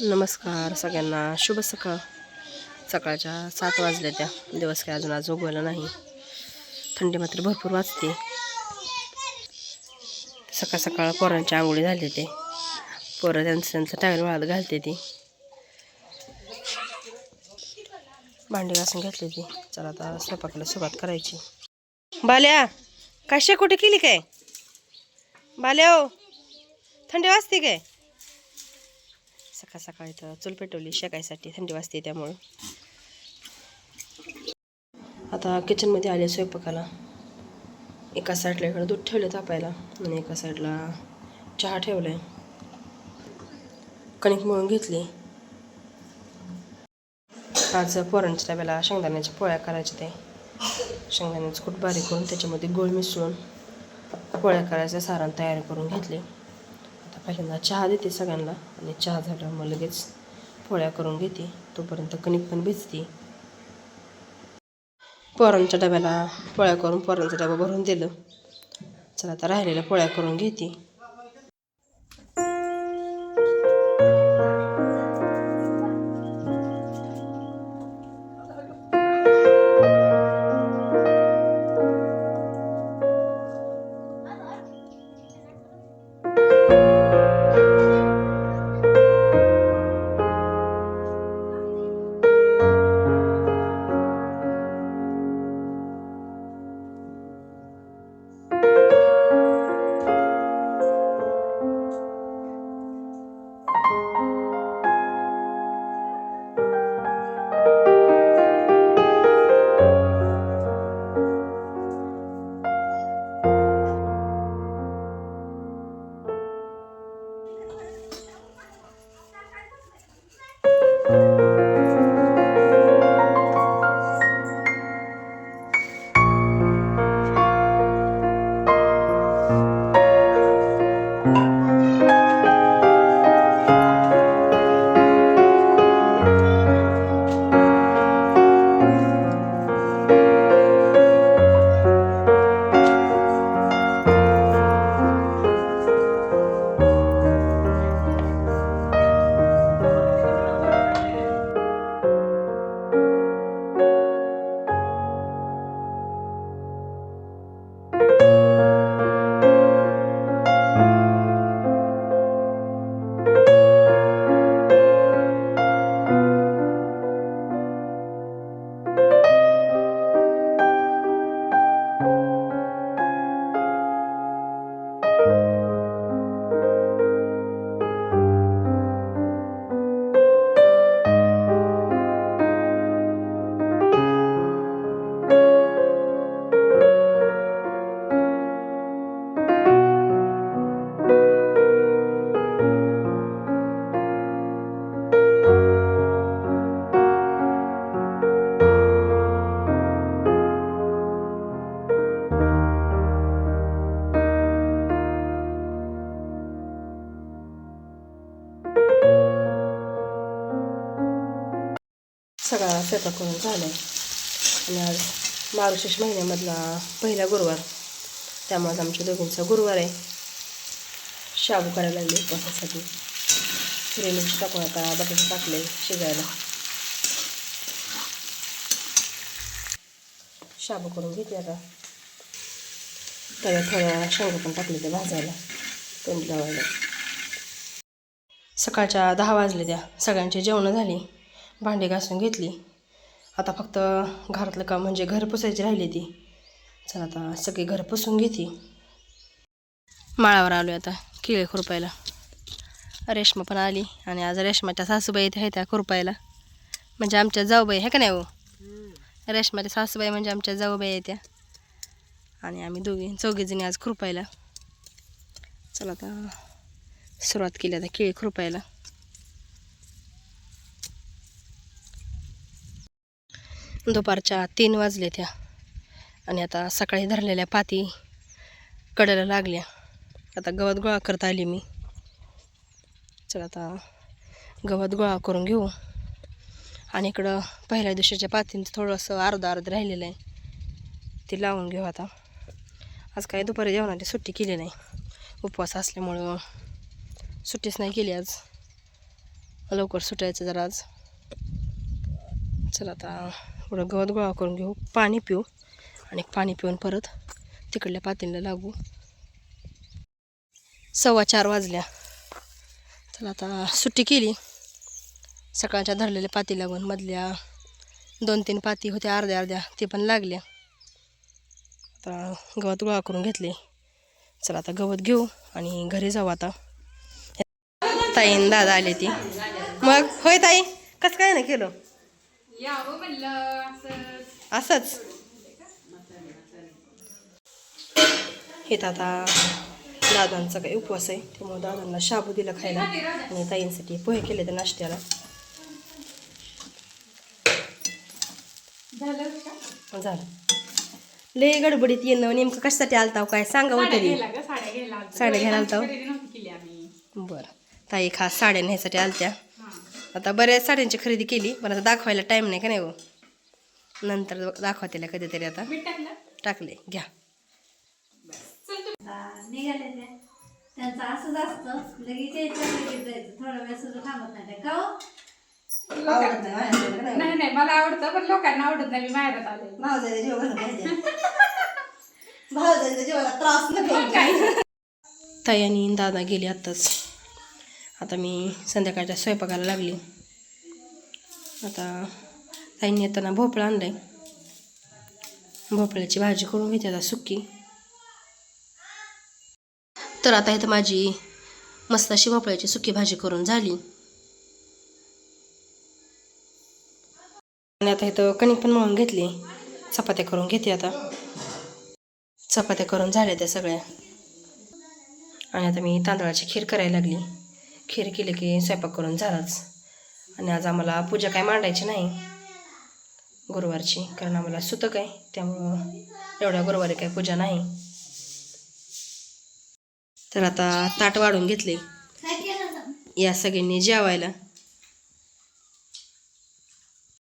नमस्कार सगळ्यांना. शुभ सकाळ. सकाळच्या सात वाजल्या त्या. दिवस काय अजून आज उगवला नाही. थंडी मात्र भरपूर वाजते. सकाळ सकाळ पोरांच्या आंघोळी झाली ते. पोरं त्यांचं त्यांचं टायर वाळत घालते ती. भांडी घासून घेतली ती. चला आता स्वयंपाकाला सुरुवात करायची. बाल्या काय शेकोटी केली काय? बाल्या हो, थंडी वाजते काय? सकाळ सकाळी तर चूल पेटवली शेकायसाठी थंडी वाजते त्यामुळं. आता किचनमध्ये आले स्वयंपाकाला. एका साईडला इकडं दूध ठेवलं तापायला आणि एका साईडला चहा ठेवलाय. कणिक मळून घेतली. आज पोरांच्या डब्याला शेंगदाण्याच्या पोळ्या करायच्या ते शेंगदाण्याचं खूप बारीक करून त्याच्यामध्ये गोळ मिसळून पोळ्या करायचं सारण तयार करून घेतले. पहिल्यांदा चहा देते सगळ्यांना आणि चहा झाल्यावर मग लगेच पोळ्या करून घेते. तोपर्यंत कणिक पण भिजते. पोरांच्या डब्याला पोळ्या करून पोरांचा डबा भरून दिलं. चला आता राहिलेल्या पोळ्या करून घेते. सगळा स्वयंपाक करून झाला आहे आणि आज मारुशेष महिन्यामधला पहिला गुरुवार. त्यामुळे आमच्या दोघींचा गुरुवार आहे. शाबू करायला लागले उपवासासाठी हिरवी मिरची टाकून आता बटाटे टाकले शिजायला. शाबू करून घेते आता. त्याला थोड्या शेंगा पण टाकले ते भाजायला. तोंड लावायला. सकाळच्या दहा वाजले त्या. सगळ्यांची जेवणं झाली. भांडी घासून घेतली. आता फक्त घरातलं काम म्हणजे घर पुसायची राहिली ती. चला आता सगळी घर पुसून घेते. माळावर आलो आता किळे खुरपायला. रेश्मा पण आली आणि आज रेश्माच्या सासूबाई इथे आहेत त्या खुरपायला. म्हणजे आमच्या जाऊबाई आहे का नाही हो? रेश्माच्या सासूबाई म्हणजे आमच्या जाऊबाई आहे त्या. आणि आम्ही दोघी चौघीजणी आज खुरपायला. चला आता सुरुवात केली आता केळी खुरपायला. दुपारच्या तीन वाजले त्या. आणि आता सकाळी धरलेल्या पाती कडेला लागल्या. आता गवत गोळा करता आली मी. चला आता गवत गोळा करून घेऊ. आणि इकडं पहिल्या दिवशीच्या पातींचं थोडंसं अर्धा अर्ध राहिलेलं आहे. ते लावून घेऊ आता. आज काही दुपारी जेवणाची सुट्टी केली नाही. उपवास असल्यामुळं सुट्टीच नाही केली आज. लवकर सुटायचं जरा आज. चला आता थोडं गवत गोळा करून घेऊ. पाणी पिऊ आणि पाणी पिऊन परत तिकडल्या पातीला लागू. सव्वा चार वाजल्या. चला आता सुट्टी केली. सकाळच्या धरलेल्या पाती लागून मधल्या दोन तीन पाती होत्या अर्ध्या अर्ध्या ते पण लागल्या. आता गवत गोळा करून घेतले. चला आता गवत घेऊ आणि घरी जाऊ आता. ताईन दादा आले ती. मग? होय ताई कसं काय नाही केलं? यावं म्हणलं असं असंच. हे आता दादांचा काही उपवास आहे त्यामुळे दादांना शाबू दिला खायला. आणि ताईंसाठी पोहे केले ते नाश्त्याला. झालं लय गडबडीत येणं नेमकं कशासाठी आलताव काय? सांगा साड्या तरी. साड्या घ्यायला आलतो. साड्या घ्यायला आलतो? खरेदी नव्हती केली आम्ही. बरं. ताई खास साड्या न्यायसाठी आलत्या. हा. आता बऱ्याच साड्यांची खरेदी केली पण आता दाखवायला टाईम नाही का नाही हो? नंतर दाखवतेला कधीतरी आता. टाकलं. टाकले घ्या. निघाले त्यांचं असंच असतं. लगेच यायचं लगेच जायचं. थोडा वेळ सुद्धा थांबत नाही. का हो? नाही नाही मला आवडतं पण लोकांना आवडत नाही. मी आले. काय? ताई आणि दादा गेले आत्ताच. आता मी संध्याकाळच्या स्वयंपाकाला लागली. आता ताईंनी येताना भोपळा आणलाय. भोपळ्याची भाजी करून घेते आता सुकी तर आता इथं माझी मस्त अशी भोपळ्याची सुकी भाजी करून झाली. आणि आता इथं कणिक पण मळून घेतली. चपात्या करून घेते आता. चपात्या करून झाल्या त्या सगळ्या. आणि आता मी तांदळाची खीर करायला लागली. खीर केली की स्वयंपाक करून झालाच. आणि आज आम्हाला पूजा काय मांडायची नाही. गुरुवारची कारण आम्हाला सुतक आहे त्यामुळं एवढ्या गुरुवारी काही पूजा नाही. तर आता ताट वाढून घेतले. या सगळ्यांनी जेवायला.